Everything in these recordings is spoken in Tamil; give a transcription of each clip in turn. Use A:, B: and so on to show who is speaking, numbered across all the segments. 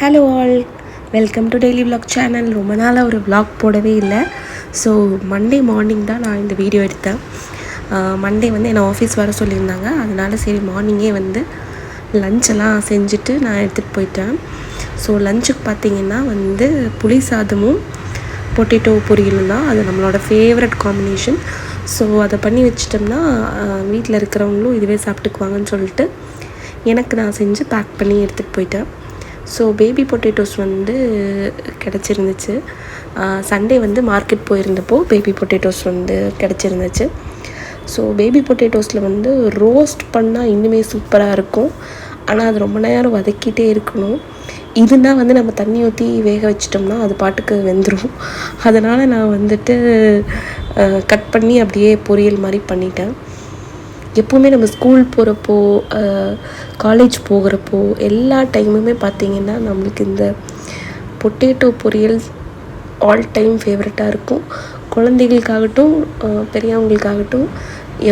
A: Hello all welcome to daily vlog channel ரொம்ப நாளாக ஒரு vlog போடவே இல்லை. ஸோ மண்டே மார்னிங் தான் நான் இந்த வீடியோ எடுத்தேன். மண்டே வந்து என்னை ஆஃபீஸ் வர சொல்லியிருந்தாங்க. அதனால் சரி மார்னிங்கே வந்து லஞ்செல்லாம் செஞ்சுட்டு நான் எடுத்துகிட்டு போயிட்டேன். ஸோ லஞ்சுக்கு பார்த்தீங்கன்னா வந்து புளி சாதமும் பொட்டேட்டோ பொரியலும் தான். அது நம்மளோட ஃபேவரட் காம்பினேஷன் ஸோ அதை பண்ணி வச்சிட்டோம்னா வீட்டில் இருக்கிறவங்களும் இதுவே சாப்பிட்டுக்குவாங்கன்னு சொல்லிட்டு எனக்கு நான் செஞ்சு பேக் பண்ணி எடுத்துகிட்டு போயிட்டேன். ஸோ பேபி பொட்டேட்டோஸ் வந்து கிடச்சிருந்துச்சு. சண்டே வந்து மார்க்கெட் போயிருந்தப்போ பேபி பொட்டேட்டோஸ் வந்து கிடச்சிருந்துச்சு. ஸோ பேபி பொட்டேட்டோஸில் வந்து ரோஸ்ட் பண்ணால் இன்னுமே சூப்பராக இருக்கும். ஆனால் அது ரொம்ப நேரம் வதக்கிட்டே இருக்கணும். இதுனா வந்து நம்ம தண்ணி ஊற்றி வேக வச்சிட்டோம்னா அது பாட்டுக்கு வெந்துடும் அதனால் நான் வந்துட்டு கட் பண்ணி அப்படியே பொரியல் மாதிரி பண்ணிட்டேன். எப்போவுமே நம்ம ஸ்கூல் போகிறப்போ காலேஜ் போகிறப்போ எல்லா டைமுமே பார்த்திங்கன்னா நம்மளுக்கு இந்த பொட்டேட்டோ பொரியல் ஆல் டைம் ஃபேவரட்டாக இருக்கும். குழந்தைகளுக்காகட்டும் பெரியவங்களுக்காகட்டும்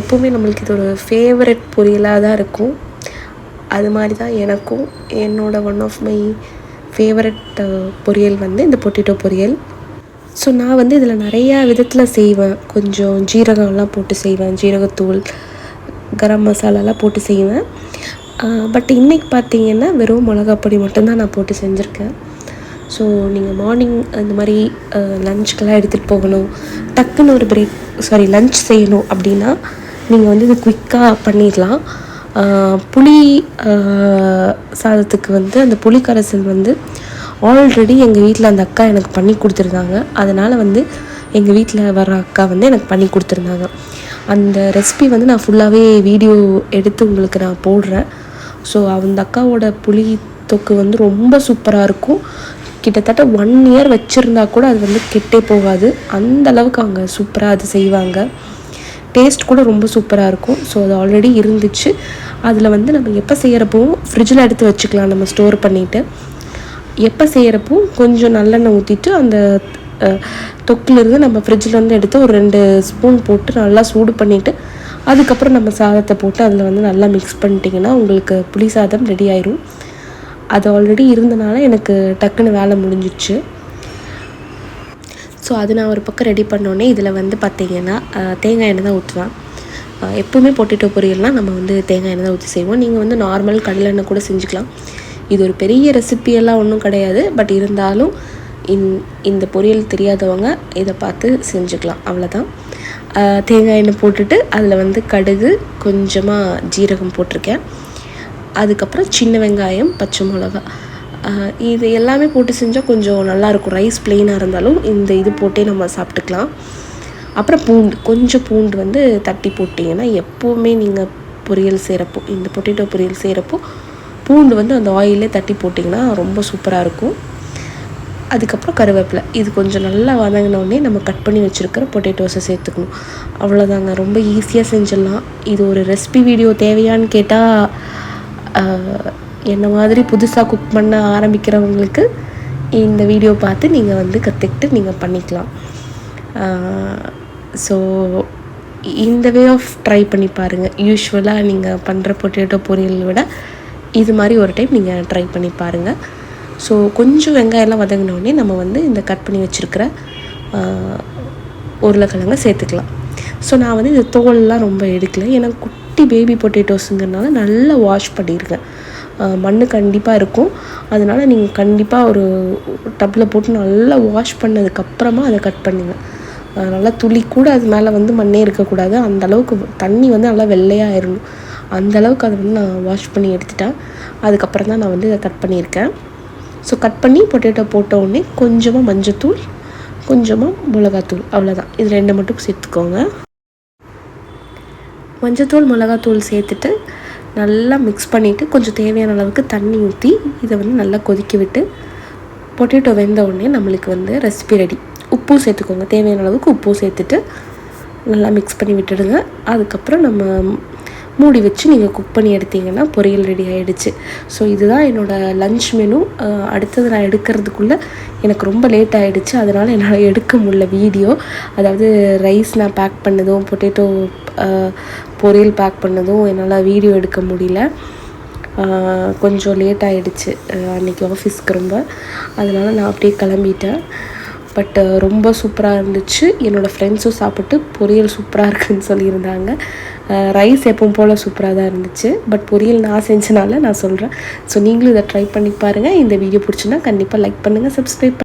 A: எப்போவுமே நம்மளுக்கு இது ஒரு ஃபேவரட் பொரியலாக தான் இருக்கும். அது மாதிரி தான் எனக்கும் என்னோடய ஒன் ஆஃப் மை ஃபேவரட் பொரியல் வந்து இந்த பொட்டேட்டோ பொரியல். ஸோ நான் வந்து இதில் நிறையா விதத்தில் செய்வேன். கொஞ்சம் ஜீரகம்லாம் போட்டு செய்வேன். ஜீரகத்தூள் கரம் மசாலாலாம் போட்டு செய்வேன். பட் இன்றைக்கி பார்த்தீங்கன்னா வெறும் மிளகாப்பொடி மட்டும்தான் நான் போட்டு செஞ்சுருக்கேன். ஸோ நீங்கள் மார்னிங் அந்த மாதிரி லஞ்சுக்கெல்லாம் எடுத்துகிட்டு போகணும். டக்குன்னு ஒரு பிரேக் சாரி லஞ்ச் செய்யணும் அப்படின்னா நீங்கள் வந்து இது குயிக்காக பண்ணிடலாம். புளி சாதத்துக்கு வந்து அந்த புளி கரைசல் வந்து ஆல்ரெடி எங்கள் வீட்டில் அந்த அக்கா எனக்கு பண்ணி கொடுத்துருந்தாங்க. அதனால் வந்து எங்கள் வீட்டில் வர அக்கா வந்து எனக்கு பண்ணி கொடுத்துருந்தாங்க. அந்த ரெசிபி வந்து நான் ஃபுல்லாகவே வீடியோ எடுத்து உங்களுக்கு நான் போடுறேன். ஸோ அந்த அக்காவோட புளி தொக்கு வந்து ரொம்ப சூப்பராக இருக்கும். கிட்டத்தட்ட ஒன் இயர் வச்சுருந்தா கூட அது வந்து கெட்டே போகாது. அந்த அளவுக்கு அவங்க சூப்பராக அது செய்வாங்க. டேஸ்ட் கூட ரொம்ப சூப்பராக இருக்கும். ஸோ அது ஆல்ரெடி இருந்துச்சு. அதில் வந்து நம்ம எப்போ செய்கிறப்போ ஃப்ரிட்ஜில் எடுத்து வச்சுக்கலாம் நம்ம ஸ்டோர் பண்ணிவிட்டு எப்போ செய்கிறப்போ கொஞ்சம் நல்லெண்ணெய் ஊற்றிட்டு அந்த தொக்கிலிருந்து நம்ம ஃப்ரிட்ஜில் இருந்து எடுத்து ஒரு ரெண்டு ஸ்பூன் போட்டு நல்லா சூடு பண்ணிவிட்டு அதுக்கப்புறம் நம்ம சாதத்தை போட்டு அதில் வந்து நல்லா மிக்ஸ் பண்ணிட்டிங்கன்னா உங்களுக்கு புளி சாதம் ரெடி ஆயிரும். அது ஆல்ரெடி இருந்தனால எனக்கு டக்குன்னு வேலை முடிஞ்சிடுச்சு. ஸோ அது நான் ஒரு பக்கம் ரெடி பண்ணோடனே இதில் வந்து பார்த்தீங்கன்னா தேங்காய் எண்ணெய் தான் ஊற்றுவேன் எப்போவுமே எப்பவுமே பொட்டேட்டோ பொரியல்லாம் நம்ம வந்து தேங்காய் எண்ணெய் தான் ஊற்றி செய்வோம். நீங்கள் வந்து நார்மல் கடலெண்ணெய் கூட செஞ்சுக்கலாம். இது ஒரு பெரிய ரெசிபி எல்லாம் ஒன்றும் கிடையாது. பட் இருந்தாலும் இந் இந்த பொரியல் தெரியாதவங்க இதை பார்த்து செஞ்சுக்கலாம். அவ்வளோதான் தேங்காய் எண்ணெய் போட்டுட்டு அதில் வந்து கடுகு கொஞ்சமாக ஜீரகம் போட்டிருக்கேன். அதுக்கப்புறம் சின்ன வெங்காயம் பச்சை மிளகா. இது எல்லாமே போட்டு செஞ்சால் கொஞ்சம் நல்லாயிருக்கும் ரைஸ் பிளெயினாக இருந்தாலும் இந்த இது போட்டே நம்ம சாப்பிட்டுக்கலாம். அப்புறம் பூண்டு கொஞ்சம் பூண்டு வந்து தட்டி போட்டிங்கன்னா எப்போவுமே நீங்கள் பொரியல் செய்கிறப்போ இந்த பொட்டேட்டோ பொரியல் செய்கிறப்போ பூண்டு வந்து அந்த ஆயிலே தட்டி போட்டிங்கன்னா ரொம்ப சூப்பராக இருக்கும். அதுக்கப்புறம் கருவேப்பிலை. இது கொஞ்சம் நல்லா வதங்கினோடனே நம்ம கட் பண்ணி வச்சுருக்கிற பொட்டேட்டோஸை சேர்த்துக்கணும். அவ்வளோதாங்க ரொம்ப ஈஸியாக செஞ்சிடலாம். இது ஒரு ரெசிபி வீடியோ தேவையான்னு கேட்டால் என்ன மாதிரி புதுசாக குக் பண்ண ஆரம்பிக்கிறவங்களுக்கு இந்த வீடியோ பார்த்து நீங்கள் வந்து கற்றுக்கிட்டு நீங்கள் பண்ணிக்கலாம். ஸோ இந்த வே ஆஃப் ட்ரை பண்ணி பாருங்கள் யூஸ்வலாக நீங்கள் பண்ணுற பொட்டேட்டோ பொரியலை விட இது மாதிரி ஒரு டைம் நீங்கள் ட்ரை பண்ணி பாருங்கள் ஸோ கொஞ்சம் வெங்காயம்லாம் வதங்கினோடனே நம்ம வந்து இந்த கட் பண்ணி வச்சுருக்கிற உருளைக்கிழங்க சேர்த்துக்கலாம். ஸோ நான் வந்து இந்த தோல்லாம் ரொம்ப எடுக்கல. ஏன்னா குட்டி பேபி பொட்டேட்டோஸுங்கிறனால நல்லா வாஷ் பண்ணியிருக்கேன் மண் கண்டிப்பாக இருக்கும். அதனால் நீங்கள் கண்டிப்பாக ஒரு டப்பில் போட்டு நல்லா வாஷ் பண்ணதுக்கப்புறமா அதை கட் பண்ணுங்க. நல்லா துளி கூட அது மேலே வந்து மண்ணே இருக்கக்கூடாது. அந்த அளவுக்கு தண்ணி வந்து நல்லா வெள்ளையாக ஆயிடணும் அந்த அளவுக்கு அதை வந்து நான் வாஷ் பண்ணி எடுத்துட்டேன். அதுக்கப்புறம் தான் நான் வந்து இதை கட் பண்ணியிருக்கேன். ஸோ கட் பண்ணி பொட்டேட்டோ போட்ட உடனே கொஞ்சமாக மஞ்சத்தூள் கொஞ்சமாக மிளகாத்தூள். அவ்வளோதான் இது ரெண்டு மட்டும் சேர்த்துக்கோங்க. மஞ்சத்தூள் மிளகாத்தூள் சேர்த்துட்டு நல்லா மிக்ஸ் பண்ணிவிட்டு கொஞ்சம் தேவையான அளவுக்கு தண்ணி ஊற்றி இதை வந்து நல்லா கொதிக்க விட்டு பொட்டேட்டோ வெந்த உடனே நம்மளுக்கு வந்து ரெசிபி ரெடி உப்பும் சேர்த்துக்கோங்க. தேவையான அளவுக்கு உப்பும் சேர்த்துட்டு நல்லா மிக்ஸ் பண்ணி விட்டுடுங்க. அதுக்கப்புறம் நம்ம மூடி வச்சு நீங்கள் குக் பண்ணி எடுத்தீங்கன்னா பொரியல் ரெடி ஆகிடுச்சு ஸோ இதுதான் என்னோடய லஞ்ச் மெனு அடுத்தது நான் எடுக்கிறதுக்குள்ளே எனக்கு ரொம்ப லேட் ஆகிடுச்சு அதனால் என்னால் எடுக்க முடியல வீடியோ அதாவது ரைஸ் நான் பேக் பண்ணதும் பொட்டேட்டோ பொரியல் பேக் பண்ணதும் என்னால் வீடியோ எடுக்க முடியல. கொஞ்சம் லேட் ஆகிடுச்சு அன்றைக்கி ஆஃபீஸ்க்கு ரொம்ப. அதனால் நான் அப்படியே கிளம்பிட்டேன். பட் ரொம்ப சூப்பராக இருந்துச்சு. என்னோடய ஃப்ரெண்ட்ஸும் சாப்பிட்டு பொரியல் சூப்பராக இருக்குன்னு சொல்லியிருந்தாங்க. ரைஸ் எப்பவும் போல் சூப்பராக தான் இருந்துச்சு. பட் பொரியல் நான் செஞ்சனால நான் சொல்கிறேன் ஸோ நீங்களும் இதை ட்ரை பண்ணி பாருங்கள் இந்த வீடியோ பிடிச்சுன்னா கண்டிப்பாக லைக் பண்ணுங்கள் சப்ஸ்கிரைப்